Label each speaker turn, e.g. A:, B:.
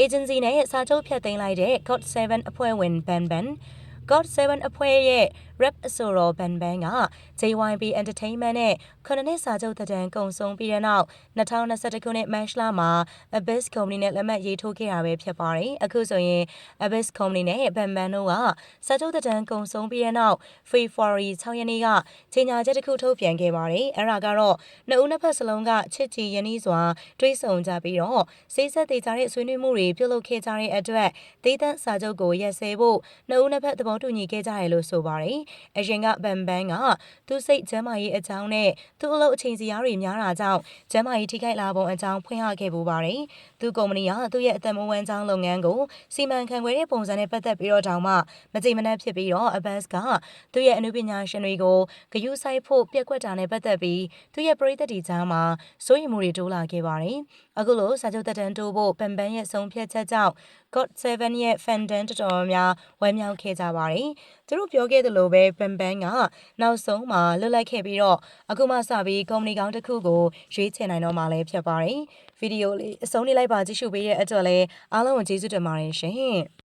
A: agency နဲ့စာချုပ်ဖြတ်သိမ်းလိုက်တဲ့ God7 အဖွဲ့ဝင် Ben Ben God7 အဖွဲ့ရဲ့ rap အဆိုတော် Ben Ben က JYP Entertainment နဲ့ခုနှစ်နှစ်စာချုပ်သက်တမ်းကုန်ဆုံးပြီးတဲ့နောက်2021ခုနှစ်မတ်လမှာ Abyss Company နဲ့လက်မှတ်ရေးထိုးခဲ့တာပဲဖြစ်ပါတယ်။အခုဆိုရင် Abyss Company နဲ့ Ben Ben တို့ကစာချုပ်သက်တမ်းကုန်ဆုံးပြီးတဲ့နောက် February 6ရက်နေ့ကကြေညာချက်တစ်ခုထုတ်ပြန်ခဲ့ပါတယ်။အဲ့ဒါကတော့နှစ်ဦးနှစ်ဖက်စလုံးကချစ်ကြည်ရင်းနှီးစွာတွေးဆုံကြပြီးတော့စိတ်ဆက်သေးကြတဲ့ဆွေးနွေးမှုတွေပြုလုပ်ခဲ့ကြတဲ့အတွက်ဒေသစာချုပ်ကိုရက်စဲဖို့နှစ်ဦးနှစ်ဖက်သဘောတူညီခဲ့ကြတယ်လို့ဆိုပါတယ်။အရင်ကဘန်ဘန်ကသူစိတ်ကျမ်းမာရေးအကြောင်းနဲ့သူ့အလုပ်အချိန်စရာတွေများတာကြောင့်ကျမ်းမာရေးထိခိုက်လာပုံအကြောင်းဖွင့်ဟခဲ့ပူပါတယ်။သူကုမ္ပဏီကသူ့ရဲ့အသက်မွေးဝမ်းကြောင်းလုပ်ငန်းကိုစီမံခန့်ခွဲတဲ့ပုံစံနဲ့ပတ်သက်ပြီးတော့တောင်မှမကြိမ်မနှက်ဖြစ်ပြီးတော့ Abbas ကသူ့ရဲ့အနုပညာရှင်တွေကိုဂယုစိုက်ဖို့ပြက်ကွက်တာနဲ့ပတ်သက်ပြီးသူ့ရဲ့ပရိသတ်တွေကြားမှာစိုးရိမ်မှုတွေတိုးလာခဲ့ပါတယ်။အခုလိုစာချုပ်သက်တမ်းတိုးဖို့ပန်ပန်ရဲ့ဆုံးဖြတ်ချက်ကြောင့် God7 ရဲ့ fandom တော်တော်များဝမ်းမြောက်ခဲ့ကြပါတယ်။သူတို့ပြောခဲ့သလိုပဲပန်ပန်ကနောက်ဆုံးမှာလွတ်လပ်ခဲ့ပြီးတော့အခုမှစပြီးကုမ္ပဏီကောင်းတစ်ခုကိုရွေးချယ်နိုင်တော့မှလည်းဖြစ်ပါတယ်။ဗီဒီယိုလေးအဆုံးနေလိုက်ပါကြည့်ရှုပေးတဲ့အတွက်လည်းအားလုံးကိုကျေးဇူးတင်ပါတယ်ရှင်။